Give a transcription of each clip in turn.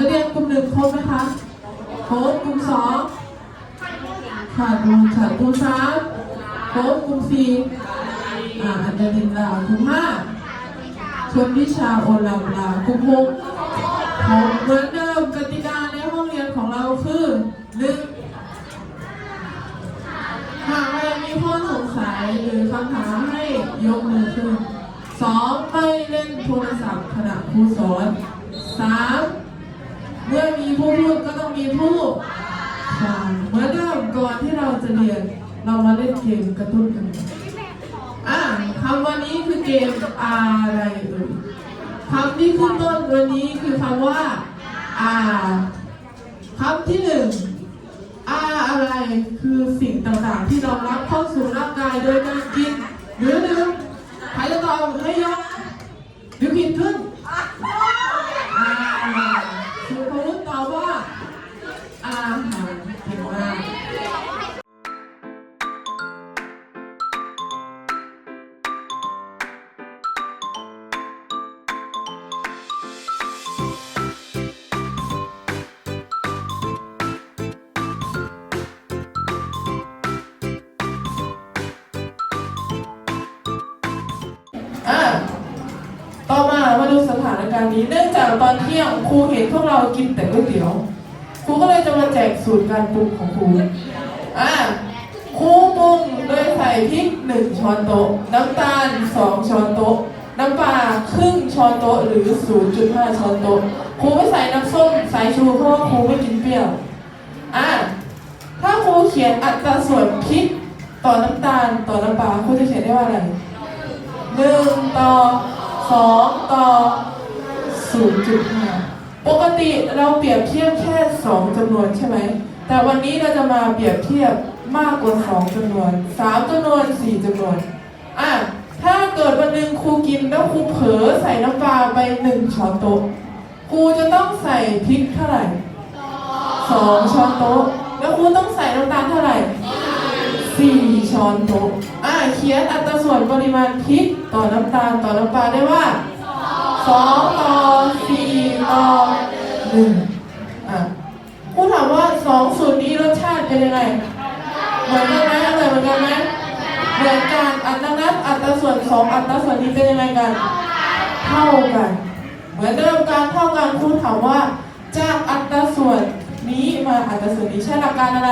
นักเรียนกลุ่มหนึ่งครบไหมคะครบกลุ่มสองขาดกลุ่มขาดกลุ่มสามครบกลุ่มสี่อ่าอันเดรินลากลุ่มห้าชนวิชาโอลาลากลุ่มหกผมเหมือนเดิมกติกาในห้องเรียนของเราคือหนึ่งหากใครมีข้อสงสัยหรือคำถามให้ยกมือขึ้นสองไม่เล่นโทรศัพท์ขณะครูสอนสาม เมื่อมีผู้พูดก็ต้องมีผู้ฟังเหมือนเดิมก่อนที่เราจะเรียน เรามาเล่นเกมกระตุ้นกันอะคำวันนี้คือเกมอะไรเอ่ยคำที่ขึ้นต้นวันนี้คือคำว่าอาคำที่หนึ่งอาอะไรคือสิ่งต่างๆ ที่เรารับเข้าสู่ร่างกายโดยการกิน หรือดื่มใครจะตอบให้ยกห การนี้ เนื่องจากตอนเที่ยงครูเห็นพวกเรากินแต่ก๋วยเตี๋ยวครูก็เลยจะมาแจกสูตรการปรุงของครูอะครูปรุงโดยใส่พริกหนึ่งช้อนโต๊ะ น้ำตาลสองช้อนโต๊ะ น้ำปลาครึ่งช้อนโต๊ะหรือ 0.5 ช้อนโต๊ะครูไม่ใส่น้ำส้มสายชูเพราะว่าครูไม่กินเปรี้ยวอะถ้าครูเขียนอัตราส่วนพริกต่อน้ำตาลต่อน้ำปลาครูจะเขียนได้ว่าอะไรหนึ่งต่อสองต่อ ศูนย์จุดห้าปกติเราเปรียบเทียบแค่สองจำนวนใช่ไหม แต่วันนี้เราจะมาเปรียบเทียบมากกว่าสองจำนวนสามจำนวนสี่จำนวน อะ ถ้าเกิดวันหนึ่งครูกินแล้วครูเผลอใส่น้ำปลาไปหนึ่งช้อนโต๊ะ ครูจะต้องใส่พริกเท่าไหร่สองช้อนโต๊ะ แล้วครูต้องใส่น้ำตาลเท่าไหร่สี่ช้อนโต๊ะ อ่าเขียนอัตราส่วนปริมาณพริกต่อน้ำตาลต่อน้ำปลาได้ว่า สองต่อสี่ต่อหนึ่งอะผู้ถามว่าสองสูตรนี้รสชาติเป็นยังไงเหมือนกันไหมอร่อยเหมือนกันไหมเหมือนกันอัตนับอัตราส่วนสองอัตราส่วนนี้เป็นยังไงกัน เท่ากัน เหมือนเดิมการเท่ากันครูถามว่าจากอัตราส่วนนี้มาอัตราส่วนนี้ใช้หลักการอะไร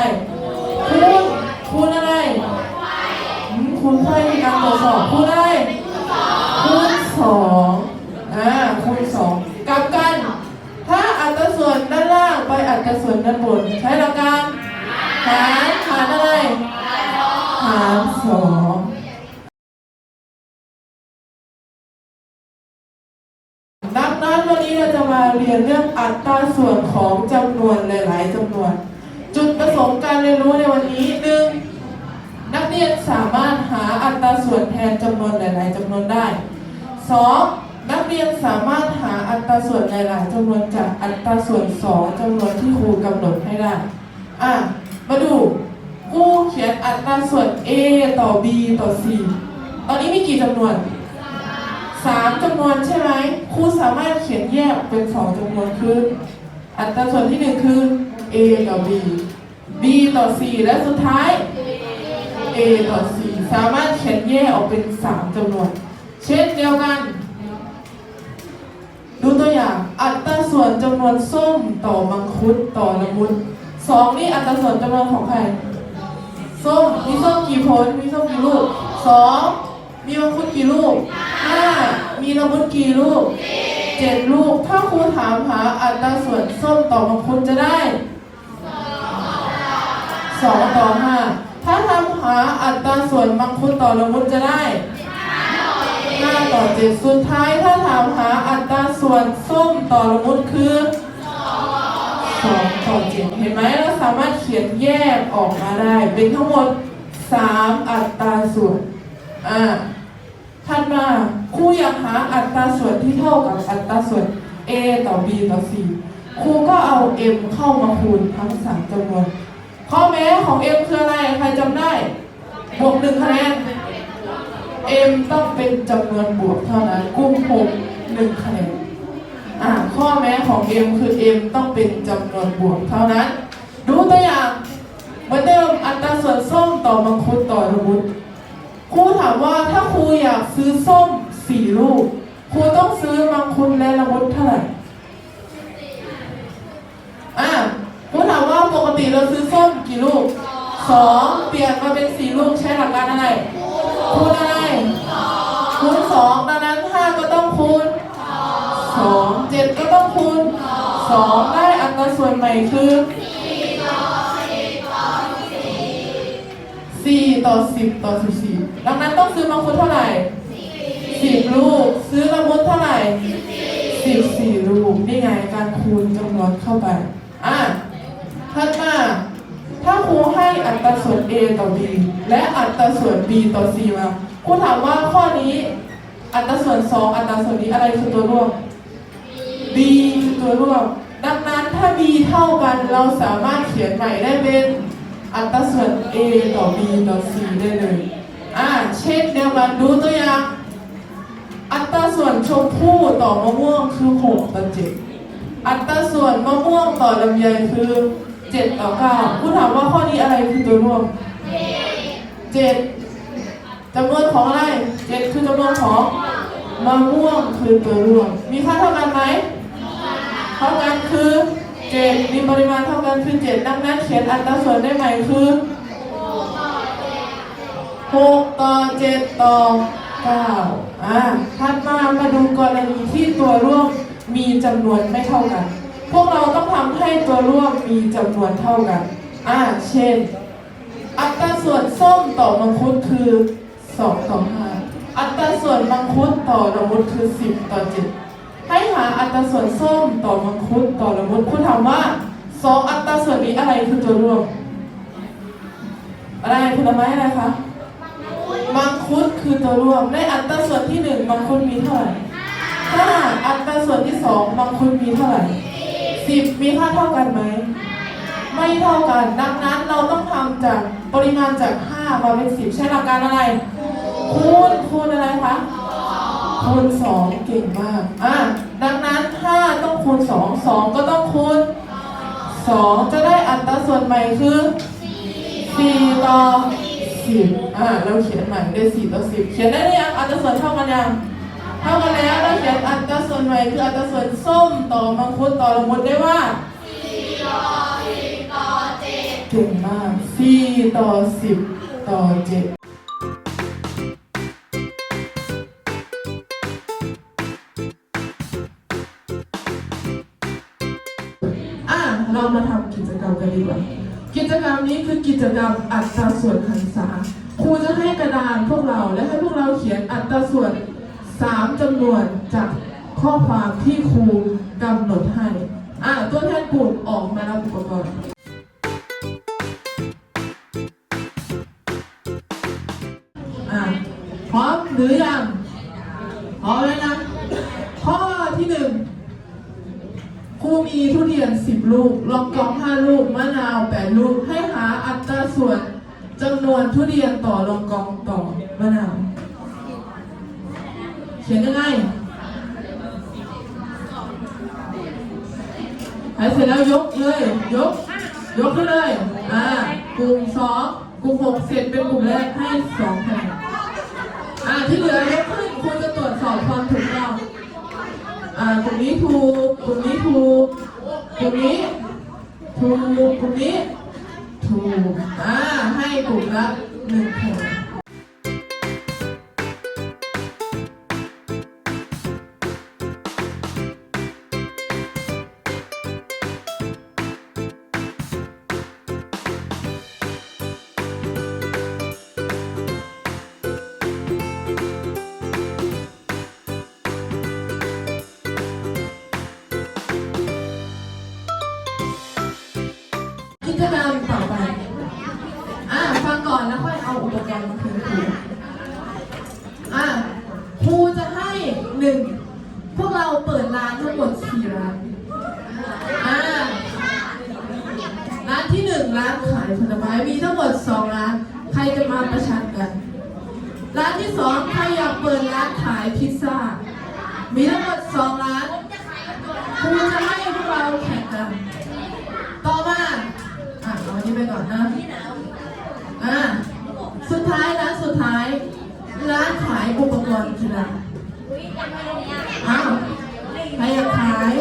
คูณคูณอะไรคูณไขในการตรวจสอบคูณอะไรคูณสอง อ่าคูณสองกลับกัน ถ้าอัตราส่วนด้านล่างไปอัตราส่วนด้านบน ใช้หลักการหารหารอะไรหารสองดังนั้นวันนี้เราจะมาเรียนเรื่องอัตราส่วนของจำนวนหลาย ๆจำนวน จุดประสงค์การเรียนรู้ในวันนี้หนึ่งนักเรียนสามารถหาอัตราส่วนแทนจำนวนหลาย ๆจำนวนได้สอง นักเรียนสามารถหาอัตราส่วนหลายๆจำนวนจากอัตราส่วนสองจำนวนที่ครูกำหนดให้ได้ อะ มาดูครูเขียนอัตราส่วน a ต่อ b ต่อ c ตอนนี้มีกี่จำนวนสามจำนวนใช่ไหมครูสามารถเขียนแยกเป็นสองจำนวนคือ อัตราส่วนที่หนึ่งคือ a ต่อ b b ต่อ c และสุดท้าย a ต่อ c สามารถเขียนแยกออกเป็นสามจำนวน เช่นเดียวกัน ดูตัวอย่างอัตราส่วนจำนวนส้มต่อมังคุดต่อละมุดสองนี่อัตราส่วนจำนวนของใครส้มมีส้มกี่ผลมีส้มกี่ลูกสองมีมังคุดกี่ลูกห้ามีละมุดกี่ลูกเจ็ดลูก ถ้าครูถามหาอัตราส่วนส้มต่อมังคุดจะได้สองต่อห้าถ้าทำหาอัตราส่วนมังคุดต่อละมุดจะได้ ต่อเจ็ดสุดท้ายถ้าถามหาอัตราส่วนส้มต่อละมุดคือสองต่อเจ็ดเห็นไหมเราสามารถเขียนแยกออกมาได้ เป็นทั้งหมดสามอัตราส่วนอ่าถัดมาครูอยากหาอัตราส่วนที่เท่ากับอัตราส่วน a ต่อ b ต่อ c ครูก็เอา m เข้ามาคูณทั้งสามจำนวนข้อแม้ของ m คืออะไรใครจำได้ บวกหนึ่งคะแนน m ต้องเป็นจำนวนบวกเท่านั้นกุ้งหกหนึ่งคะแนนอ่าข้อแม้ของ m คือ m ต้องเป็นจำนวนบวกเท่านั้น ดูตัวอย่างเหมือนเดิมอัตราส่วนส้มต่อมังคุดต่อละมุดครูถามว่าถ้าครูอยากซื้อส้มสี่ลูกครูต้องซื้อมังคุดและละมุดเท่าไหร่อ่าครูถามว่าปกติเราซื้อส้มกี่ลูกสองเปลี่ยนมาเป็นสี่ลูกใช้หลักการอะไร คูณอะไรคูณสองดังนั้นห้าก็ต้องคูณสองเจ็ดก็ต้องคูณสองได้อัตราส่วนใหม่คือสี่ต่อสิบต่อสิบสี่ดังนั้นต้องซื้อมังคุดเท่าไหร่สิบลูก ซื้อละมุดเท่าไหร่สิบสี่ลูกนี่ไงการคูณจำนวนเข้าไปอะถัดมาถ้าครูให้อัตราส่วน a ต่อ b และอัตราส่วน b ต่อ c มาครูถามว่าข้อนี้ อัตราส่วน 2 อัตราส่วนนี้อะไรคือตัวร่วม b คือตัวร่วม ดังนั้นถ้า b เท่ากันเราสามารถเขียนใหม่ได้เป็นอัตราส่วน a ต่อ b ต่อ c ได้เลย อ่า เช่นเดียวกันดูตัวอย่าง อัตราส่วนชมพู่ต่อมะม่วงคือ 6 ต่อ 7 อัตราส่วนมะม่วงต่อลำไยคือ 7 ต่อ9ผู้ถามว่าข้อนี้อะไรคือตัวร่วม 7จำนวนของอะไร7คือจำนวนของมะม่วงคือตัวร่วม มีค่าเท่ากันไหมเท่ากันคือ7มีปริมาณเท่ากันคือ7ดังนั้นเขียนอัตราส่วนได้ใหม่คือ6ต่อ7ต่อ9อ่าถัดมามาดูกรณีที่ตัวร่วมมีจำนวนไม่เท่ากัน พวกเราต้องทำให้ตัวร่วมมีจำนวนเท่ากัน อ่า เช่น อัตราส่วนส้มต่อมังคุดคือ2ต่อ5อัตราส่วนมังคุดต่อละมุดคือ 10 ต่อ 7 ให้หาอัตราส่วนส้มต่อมังคุดต่อละมุดคุณถามว่าสองอัตราส่วนนี้อะไรคือตัวร่วม อะไรผลไม้อะไรคะมังคุดคือตัวร่วมในอัตราส่วนที่หนึ่งมังคุดมีเท่าไหร่ห้าอัตราส่วนที่สองมังคุดมีเท่าไหร่สิบมีค่าเท่ากันไหม ไม่เท่ากัน ดังนั้นเราต้องทำจากปริมาณจาก 5 มาเป็น 10 ใช้หลักการอะไร คูณคูณอะไรคะคูณ 2 เก่งมากอะดังนั้น 5 ต้องคูณ 2 2 ก็ต้องคูณ 2 จะได้อัตราส่วนใหม่คือ 4 ต่อ 10อะเราเขียนใหม่ได้ 4 ต่อ 10 เขียนได้หรือยังอัตราส่วนเท่ากันยังเท่ากันแล้วเราเขียนอัตราส่วนใหม่คืออัตราส่วนส้มต่อมังคุดต่อละมุดได้ว่า4ต่อ10 ต่อสิบต่อเจ็ดอะเรามาทำกิจกรรมกันดีกว่า กิจกรรมนี้คือกิจกรรมอัตราส่วนหันษาครูจะให้กระดานพวกเราและให้พวกเราเขียนอัตราส่วนสามจำนวนจากข้อความที่ครูกำหนดให้ อะตัวแทนกลุ่มออกมารับอุปกรณ์ อะพร้อมหรือยังพร้อมแล้วนะข้อที่หนึ่งครูมีทุเรียน10ลูกลองกอง5ลูกมะนาว8ลูกให้หาอัตราส่วนจำนวนทุเรียนต่อลองกองต่อมะนาวเขียนยังไงหายเสร็จแล้วยกเลย ยก ยกขึ้นเลย อ่ากลุ่มสองกลุ่มหกเสร็จเป็นกลุ่มแรกให้สองคะแนน ที่เหลือยกขึ้นคุณจะตรวจสอบความถูกต้องอ่ากลุ่มนี้ถูกกลุ่มนี้ถูกกลุ่มนี้ถูกกลุ่มนี้ถูกอ่าให้กลุ่มละหนึ่งคะแนน อุปกรณ์คือถูกอะครูจะให้หนึ่งพวกเราเปิดร้านทั้งหมดสี่ร้านอะร้านที่หนึ่งร้านขายผลไม้มีทั้งหมดสองร้าน ใครจะมาประชันกัน ร้านที่สองใครอยากเปิดร้านขายพิซซ่า มีทั้งหมดสองร้านครูจะให้พวกเราแข่งกัน ต่อมาอะเอาอันนี้ไปก่อนนะอะ สุดท้ายร้านสุดท้าย ร้านขายอุปกรณ์กีฬาอ้าวใครอยากขาย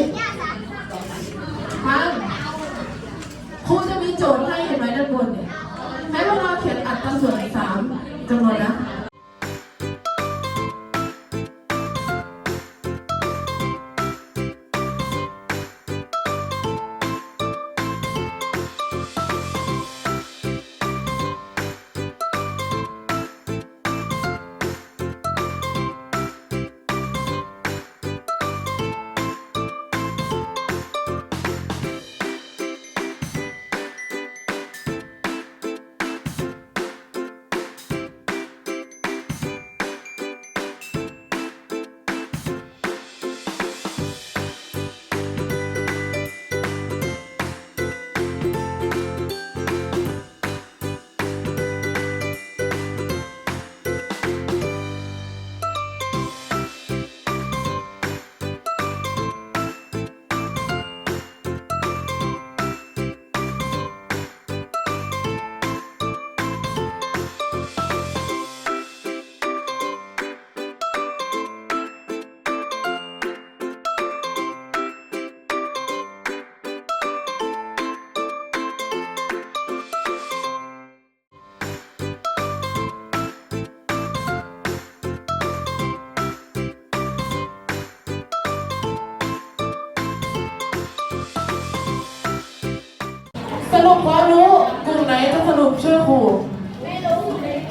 สรุปความรู้กลุ่มไหนจะสรุปช่วยครู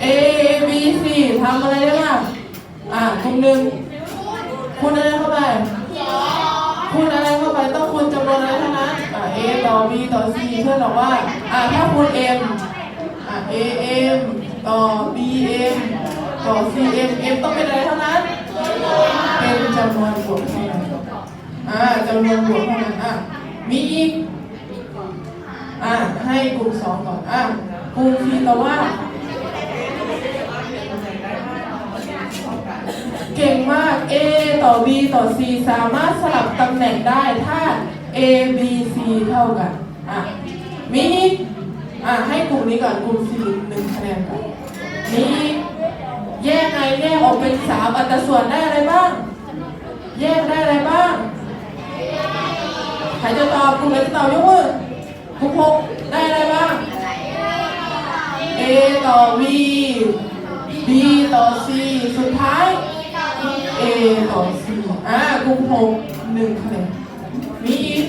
A B C ทำอะไรได้บ้างอะกลุ่มหนึ่งคูณอะไรเข้าไปคูณอะไรเข้าไปต้องคูณจำนวนอะไรเท่านั้นอะ A ต่อ B ต่อ C เพื่อนบอกว่าอะถ้าคูณ M อะ A M ต่อ B M ต่อ C M M ต้องเป็นอะไรเท่านั้น เป็นจำนวนบวกเท่านั้นอ่าจำนวนบวกเท่านั้นอะมีอีก อะให้กลุ่มสองก่อนอะกลุ่มทีตว่า เก่งมาก A ต่อ B ต่อ C สามารถสลับตำแหน่งได้ถ้า A B C เท่ากันอะมีอีกอะให้กลุ่มนี้ก่อนกลุ่ม C หนึ่งคะแนนก่อนมีอีกแยกไงแยกออกเป็นสามอัตราส่วนได้อะไรบ้าง แยกได้อะไรบ้างใครจะตอบกลุ่มไหนจะตอบยกมือ กลุ่มหกได้อะไรบ้าง A ต่อ B B ต่อ C สุดท้าย A ต่อ C อ่ากลุ่มหกหนึ่งคะแนนมีอีก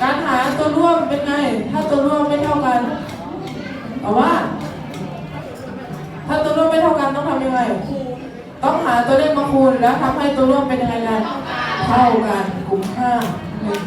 การหาตัวร่วมเป็นไง ถ้าตัวร่วมไม่เท่ากันแต่ว่า ถ้าตัวร่วมไม่เท่ากันต้องทำยังไง ต้องหาตัวเลขมาคูณแล้วทำให้ตัวร่วมเป็นยังไงกัน เท่ากันกลุ่มห้าหนึ่ง